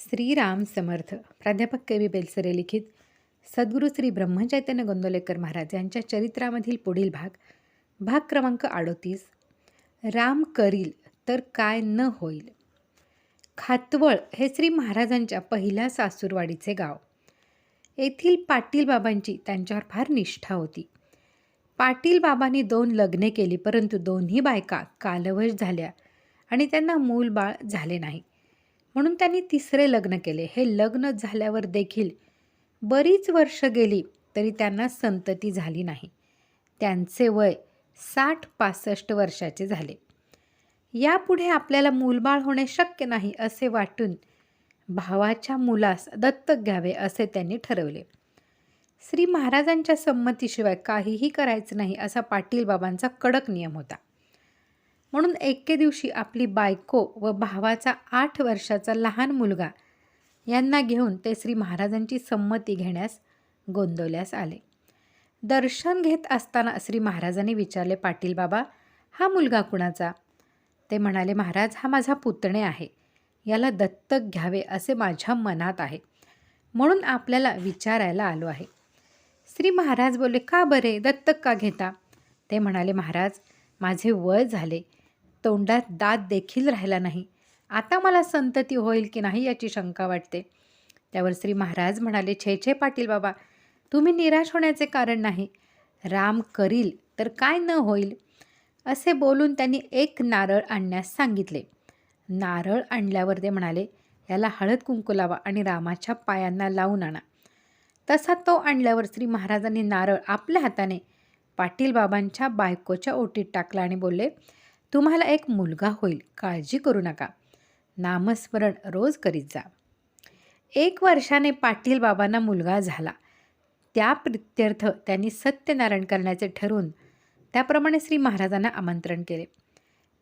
श्रीराम समर्थ प्राध्यापक के. व्ही बेलसरे लिखित सद्गुरू श्री ब्रह्मचैतन्य गोंदवलेकर महाराज यांच्या चरित्रामधील पुढील भाग भाग क्रमांक अडोतीस राम करील तर काय न होईल. खातवळ हे श्री महाराजांच्या पहिल्या सासूरवाडीचे गाव. येथील पाटील बाबांची त्यांच्यावर फार निष्ठा होती. पाटील बाबांनी दोन लग्ने केली परंतु दोन्ही बायका कालवश झाल्या आणि त्यांना मूल बाळ झाले नाही म्हणून त्यांनी तिसरे लग्न केले. हे लग्न झाल्यावर देखील बरीच वर्ष गेली तरी त्यांना संतती झाली नाही. त्यांचे वय साठ पासष्ट वर्षाचे झाले. यापुढे आपल्याला मूलबाळ होणे शक्य नाही असे वाटून भावाच्या मुलास दत्तक घ्यावे असे त्यांनी ठरवले. श्री महाराजांच्या संमतीशिवाय काहीही करायचं नाही असा पाटील बाबांचा कडक नियम होता. म्हणून एके दिवशी आपली बायको व भावाचा आठ वर्षाचा लहान मुलगा यांना घेऊन ते श्री महाराजांची संमती घेण्यास गोंदवल्यास आले. दर्शन घेत असताना श्री महाराजांनी विचारले पाटील बाबा हा मुलगा कुणाचा? ते म्हणाले महाराज हा माझा पुतणे आहे. याला दत्तक घ्यावे असे माझ्या मनात आहे. म्हणून आपल्याला विचारायला आलो आहे. श्री महाराज बोलले का बरे? दत्तक का घेता? ते म्हणाले महाराज माझे वय झाले. तोंडात दात देखील राहिला नाही. आता मला संतती होईल की नाही याची शंका वाटते. त्यावर श्री महाराज म्हणाले छे छे पाटील बाबा तुम्ही निराश होण्याचे कारण नाही. राम करील तर काय न होईल? असे बोलून त्यांनी एक नारळ आणण्यास सांगितले. नारळ आणल्यावर ते म्हणाले याला हळद कुंकू लावा आणि रामाच्या पायांना लावून आणा. तसा तो आणल्यावर श्री महाराजांनी नारळ आपल्या हाताने पाटील बाबांच्या बायकोच्या ओटीत टाकला आणि बोलले तुम्हाला एक मुलगा होईल. काळजी करू नका. नामस्मरण रोज करीत जा. एक वर्षाने पाटील बाबांना मुलगा झाला. त्या प्रित्यर्थ त्यांनी सत्यनारायण करण्याचे ठरवून त्याप्रमाणे श्री महाराजांना आमंत्रण केले.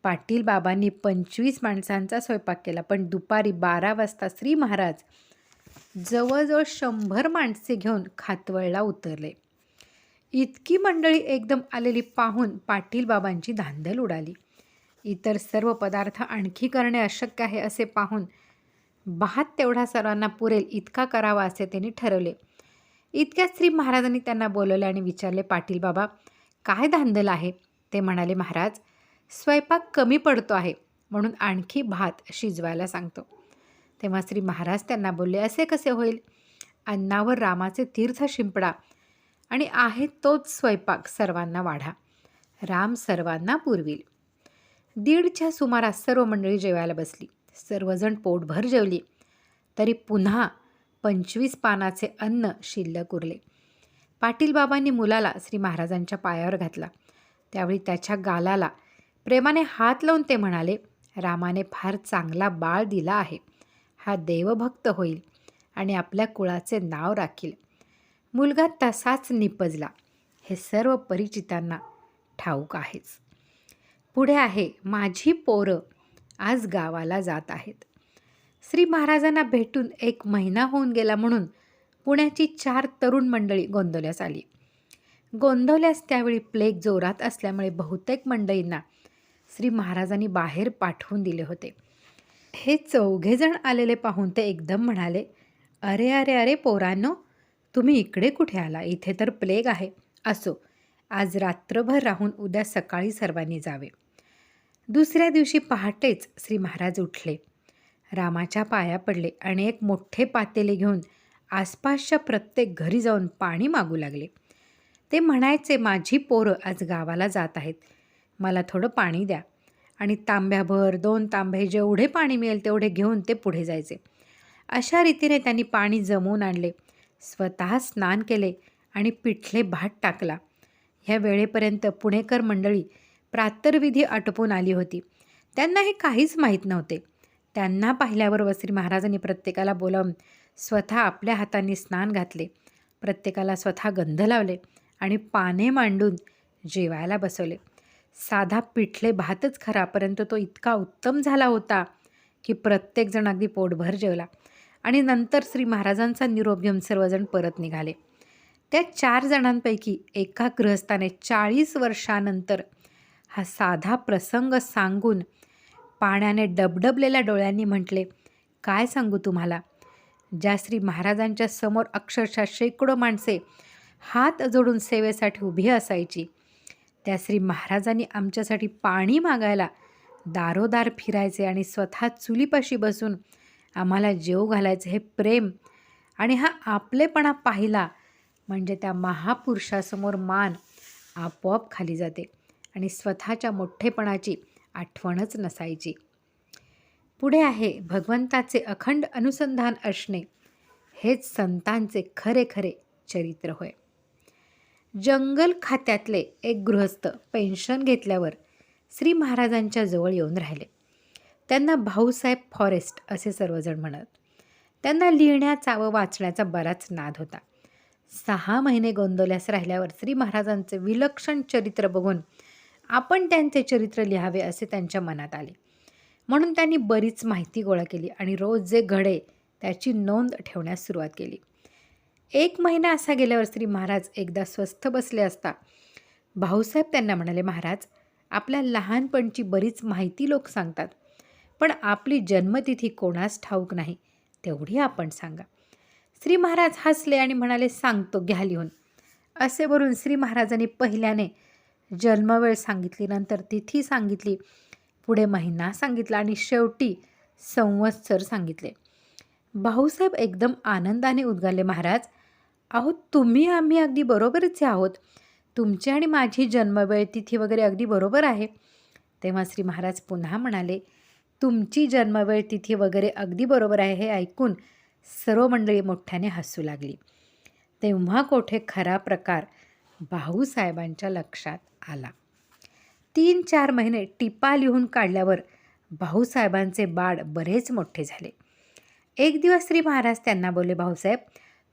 पाटील बाबांनी पंचवीस माणसांचा स्वयंपाक केला पण दुपारी बारा वाजता श्री महाराज जवळजवळ शंभर माणसे घेऊन खातवळला उतरले. इतकी मंडळी एकदम आलेली पाहून पाटील बाबांची धांदल उडाली. इतर सर्व पदार्थ आणखी करणे अशक्य आहे असे पाहून भात तेवढा सर्वांना पुरेल इतका करावा असे त्यांनी ठरवले. इतक्या श्री महाराजांनी त्यांना बोलवले आणि विचारले पाटील बाबा काय धांदल आहे? ते म्हणाले महाराज स्वयंपाक कमी पडतो आहे म्हणून आणखी भात शिजवायला सांगतो. तेव्हा श्री महाराज त्यांना बोलले असे कसे होईल? अन्नावर रामाचे तीर्थ शिंपडा आणि आहे तोच स्वयंपाक सर्वांना वाढा. राम सर्वांना पुरविल. दीडच्या सुमारास सर्व मंडळी जेवायला बसली. सर्वजण पोटभर जेवली. तरी पुन्हा पंचवीस पानाचे अन्न शिल्लक उरले. पाटील बाबांनी मुलाला श्री महाराजांच्या पायावर घातला. त्यावेळी त्याच्या गालाला प्रेमाने हात लावून ते म्हणाले रामाने फार चांगला बाळ दिला आहे. हा देवभक्त होईल आणि आपल्या कुळाचे नाव राखील. मुलगा तसाच निपजला. हे सर्व परिचितांना ठाऊक आहेच. पुढे आहे माझी पोरं. आज गावाला जात आहेत. श्री महाराजांना भेटून एक महिना होऊन गेला म्हणून पुण्याची चार तरुण मंडळी गोंदवल्यास आली. गोंदवल्यास त्यावेळी प्लेग जोरात असल्यामुळे बहुतेक मंडळींना श्री महाराजांनी बाहेर पाठवून दिले होते. हे चौघेजण आलेले पाहून ते एकदम म्हणाले अरे अरे अरे पोरांनो तुम्ही इकडे कुठे आला? इथे तर प्लेग आहे. असो आज रात्रभर राहून उद्या सकाळी सर्वांनी जावे. दुसऱ्या दिवशी पहाटेच श्री महाराज उठले. रामाच्या पाया पडले आणि एक मोठे पातेले घेऊन आसपासच्या प्रत्येक घरी जाऊन पाणी मागू लागले. ते म्हणायचे माझी पोरं आज गावाला जात आहेत. मला थोडं पाणी द्या. आणि तांब्याभर दोन तांबे जेवढे पाणी मिळेल तेवढे घेऊन ते पुढे जायचे. अशा रीतीने त्यांनी पाणी जमवून आणले. स्वतः स्नान केले आणि पिठले भात टाकला. ह्या वेळेपर्यंत पुणेकर मंडळी प्रातर्विधी आटोपून आली होती. त्यांना हे काहीच माहीत नव्हते. त्यांना पाहिल्यावर श्री महाराजांनी प्रत्येकाला बोलावून स्वतः आपल्या हातांनी स्नान घातले. प्रत्येकाला स्वतः गंध लावले आणि पाने मांडून जेवायला बसवले. साधा पिठले भातच खरा परंतु तो इतका उत्तम झाला होता की प्रत्येकजण अगदी पोटभर जेवला आणि नंतर श्री महाराजांचा निरोप घेऊन सर्वजण परत निघाले. त्या चार जणांपैकी एका गृहस्थाने चाळीस वर्षानंतर हा साधा प्रसंग सांगून पाण्याने डबडबलेल्या डोळ्यांनी म्हटले काय सांगू तुम्हाला? ज्या श्री महाराजांच्या समोर अक्षरशः शेकडो माणसे हात जोडून सेवेसाठी उभी असायची त्या श्री महाराजांनी आमच्यासाठी पाणी मागायला दारोदार फिरायचे आणि स्वतः चुलीपाशी बसून आम्हाला जेव घालायचे हे प्रेम आणि हा आपलेपणा पाहिला म्हणजे त्या महापुरुषासमोर मान आपोआप खाली जाते. आणि स्वतःच्या मोठेपणाची आठवणच नसायची. पुढे आहे भगवंताचे अखंड अनुसंधान असणे. हेच संतांचे खरे खरे चरित्र होय. जंगल खात्यातले एक गृहस्थ पेन्शन घेतल्यावर श्री महाराजांच्या जवळ येऊन राहिले. त्यांना भाऊसाहेब फॉरेस्ट असे सर्वजण म्हणत. त्यांना लिहिण्याचा व वाचण्याचा बराच नाद होता. सहा महिने गोंदवल्यास राहिल्यावर श्री महाराजांचे विलक्षण चरित्र बघून आपण त्यांचे चरित्र लिहावे असे त्यांच्या मनात आले. म्हणून त्यांनी बरीच माहिती गोळा केली आणि रोज जे घडे त्याची नोंद ठेवण्यास सुरुवात केली. एक महिना असा गेल्यावर श्री महाराज एकदा स्वस्थ बसले असता भाऊसाहेब त्यांना म्हणाले महाराज आपल्या लहानपणची बरीच माहिती लोक सांगतात पण आपली जन्मतिथी कोणास ठाऊक नाही तेवढी आपण सांगा. श्री महाराज हसले आणि म्हणाले सांगतो घ्या लिहून. असे बोलून श्री महाराजांनी पहिल्याने जन्मवेळ सांगितली नंतर तिथी सांगितली पुढे महिना सांगितला आणि शेवटी संवत्सर सांगितले. भाऊसाहेब एकदम आनंदाने उद्गारले महाराज अहो तुम्ही आम्ही अगदी बरोबरच आहोत. तुमची आणि माझी जन्मवेळ तिथी वगैरे अगदी बरोबर आहे. तेव्हा श्री महाराज पुन्हा म्हणाले तुमची जन्मवेळ तिथी वगैरे अगदी बरोबर आहे हे ऐकून सर्व मंडळी मोठ्याने हसू लागली. तेव्हा कोठे खरा प्रकार भाऊसाहेबांच्या लक्षात आला. तीन चार महिने टिपा लिहून काढल्यावर भाऊसाहेबांचे बाळ बरेच मोठे झाले. एक दिवस श्री महाराज त्यांना बोलले भाऊसाहेब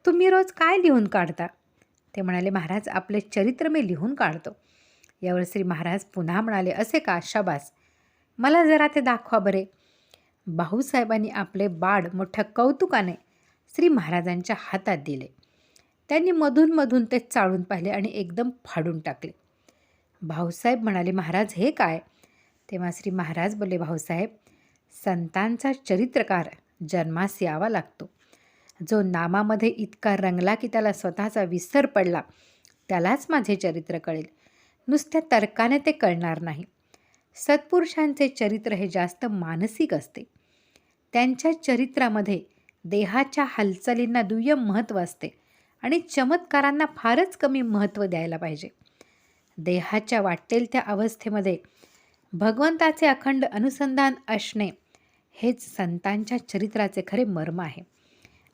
तुम्ही रोज काय लिहून काढता? ते म्हणाले महाराज आपले चरित्र मी लिहून काढतो. यावर श्री महाराज पुन्हा म्हणाले असे का? शाबास. मला जरा ते दाखवा बरे. भाऊसाहेबांनी आपले बाळ मोठ्या कौतुकाने श्री महाराजांच्या हातात दिले. त्यांनी मधून मधून ते चाळून पाहिले आणि एकदम फाडून टाकले. भाऊसाहेब म्हणाले महाराज हे काय? तेव्हा श्री महाराज बोलले भाऊसाहेब संतांचा चरित्रकार जन्मास यावा लागतो. जो नामामध्ये इतका रंगला की त्याला स्वतःचा विसर पडला त्यालाच माझे चरित्र कळेल. नुसत्या तर्काने ते कळणार नाही. सत्पुरुषांचे चरित्र हे जास्त मानसिक असते. त्यांच्या चरित्रामध्ये देहाच्या हालचालींना दुय्यम महत्त्व असते आणि चमत्कारांना फारच कमी महत्त्व द्यायला पाहिजे. देहाच्या वाटेल त्या अवस्थेमध्ये भगवंताचे अखंड अनुसंधान असणे हेच संतांच्या चरित्राचे खरे मर्म आहे.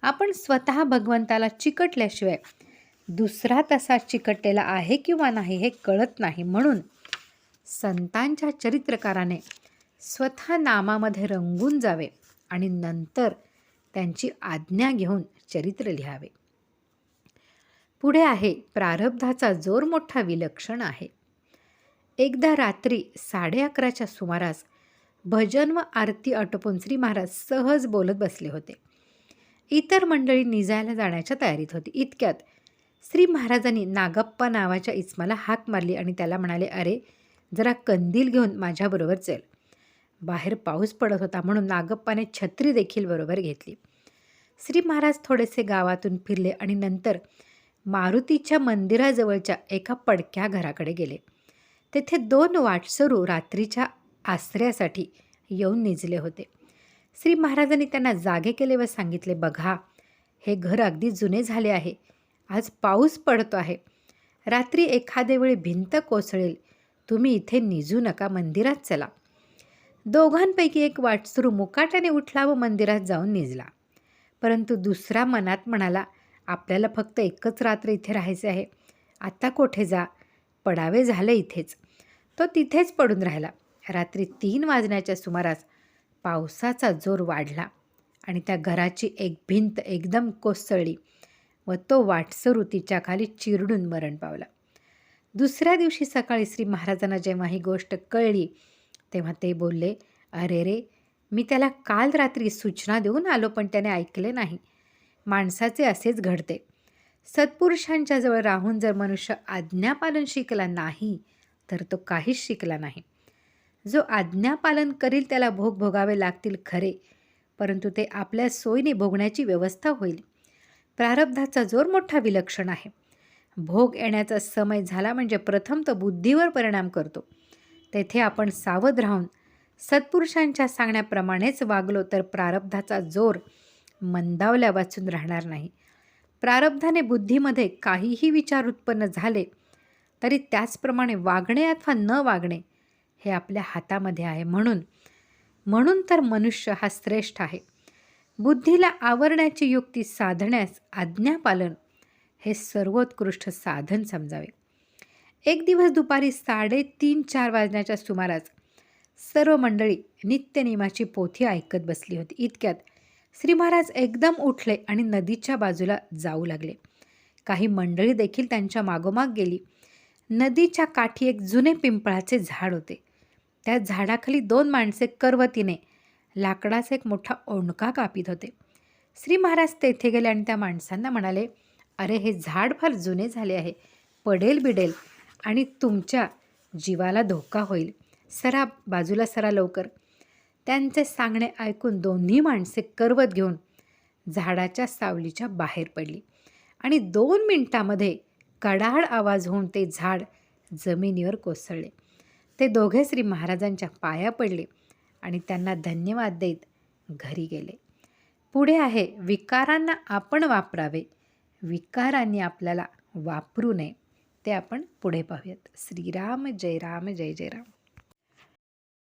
आपण स्वतः भगवंताला चिकटल्याशिवाय दुसरा तसा चिकटलेला आहे किंवा नाही हे कळत नाही म्हणून संतांच्या चरित्रकाराने स्वतः नामामध्ये रंगून जावे आणि नंतर त्यांची आज्ञा घेऊन चरित्र लिहावे. पुढे आहे प्रारब्धाचा जोर मोठा विलक्षण आहे. एकदा रात्री साडे अकराच्या सुमारास भजन व आरती आटोपून श्री महाराज सहज बोलत बसले होते. इतर मंडळी निजायला जाण्याच्या तयारीत होती. इतक्यात श्री महाराजांनी नागप्पा नावाच्या इस्माला हाक मारली आणि त्याला म्हणाले अरे जरा कंदील घेऊन माझ्याबरोबर चल. बाहेर पाऊस पडत होता म्हणून नागप्पाने छत्री देखील बरोबर घेतली. श्री महाराज थोडेसे गावातून फिरले आणि नंतर मारुतीच्या मंदिराजवळच्या एका पडक्या घराकडे गेले. तेथे दोन वाटसरू रात्रीच्या आश्रयासाठी येऊन निजले होते. श्री महाराजांनी त्यांना जागे केले व सांगितले बघा हे घर अगदी जुने झाले आहे. आज पाऊस पडतो आहे. रात्री एखाद्या वेळी भिंत कोसळेल. तुम्ही इथे निजू नका. मंदिरात चला. दोघांपैकी एक वाटसरू मुकाट्याने उठला व मंदिरात जाऊन निजला. परंतु दुसरा मनात म्हणाला आपल्याला फक्त एकच रात्र इथे राहायचे आहे. आत्ता कोठे जा? पडावे झाले इथेच. तो तिथेच पडून राहिला. रात्री तीन वाजण्याच्या सुमारास पावसाचा जोर वाढला आणि त्या घराची एक भिंत एकदम कोसळली व तो वाटसरू तिच्या खाली चिरडून मरण पावला. दुसऱ्या दिवशी सकाळी श्री महाराजांना जेव्हा ही गोष्ट कळली तेव्हा ते बोलले अरे रे मी त्याला काल रात्री सूचना देऊन आलो पण त्याने ऐकले नाही. माणसाचे असेच घडते. सत्पुरुषांच्या जवळ राहून जर मनुष्य आज्ञापालन शिकला नाही तर तो काहीच शिकला नाही. जो आज्ञापालन करील त्याला भोग भोगावे लागतील खरे परंतु ते आपल्या सोयीने भोगण्याची व्यवस्था होईल. प्रारब्धाचा जोर मोठा विलक्षण आहे. भोग येण्याचा समय झाला म्हणजे प्रथम तो बुद्धीवर परिणाम करतो. तेथे आपण सावध राहून सत्पुरुषांच्या सांगण्याप्रमाणेच वागलो तर प्रारब्धाचा जोर मंदावल्या वाचून राहणार नाही. प्रारब्धाने बुद्धीमध्ये काहीही विचार उत्पन्न झाले तरी त्याचप्रमाणे वागणे अथवा न वागणे हे आपल्या हातामध्ये आहे म्हणून. म्हणून तर मनुष्य हा श्रेष्ठ आहे. बुद्धीला आवरण्याची युक्ती साधण्यास आज्ञापालन हे सर्वोत्कृष्ट साधन समजावे. एक दिवस दुपारी साडेतीन चार वाजण्याच्या सुमारास सर्व मंडळी नित्यनियमाची पोथी ऐकत बसली होती. इतक्यात श्री महाराज एकदम उठले आणि नदीच्या बाजूला जाऊ लागले. काही मंडळी देखील त्यांच्या मागोमाग गेली. नदीच्या काठी एक जुने पिंपळाचे झाड होते. त्या झाडाखाली दोन माणसे करवतीने लाकडाचा एक मोठा ओंडका कापीत होते. श्री महाराज तेथे गेले आणि त्या माणसांना म्हणाले अरे हे झाड फार जुने झाले आहे. पडेल बिडेल आणि तुमच्या जीवाला धोका होईल. सरा बाजूला सरा लवकर. त्यांचे सांगणे ऐकून दोन्ही माणसे करवत घेऊन झाडाच्या सावलीच्या बाहेर पडली. आणि दोन मिनिटामध्ये कडाड आवाज होऊन ते झाड जमिनीवर कोसळले. ते दोघे श्री महाराजांच्या पाया पडले आणि त्यांना धन्यवाद देत घरी गेले. पुढे आहे विकारांना आपण वापरावे. विकारांनी आपल्याला वापरू नये. ते आपण पुढे पाहूयात. श्रीराम जय राम जय जय राम.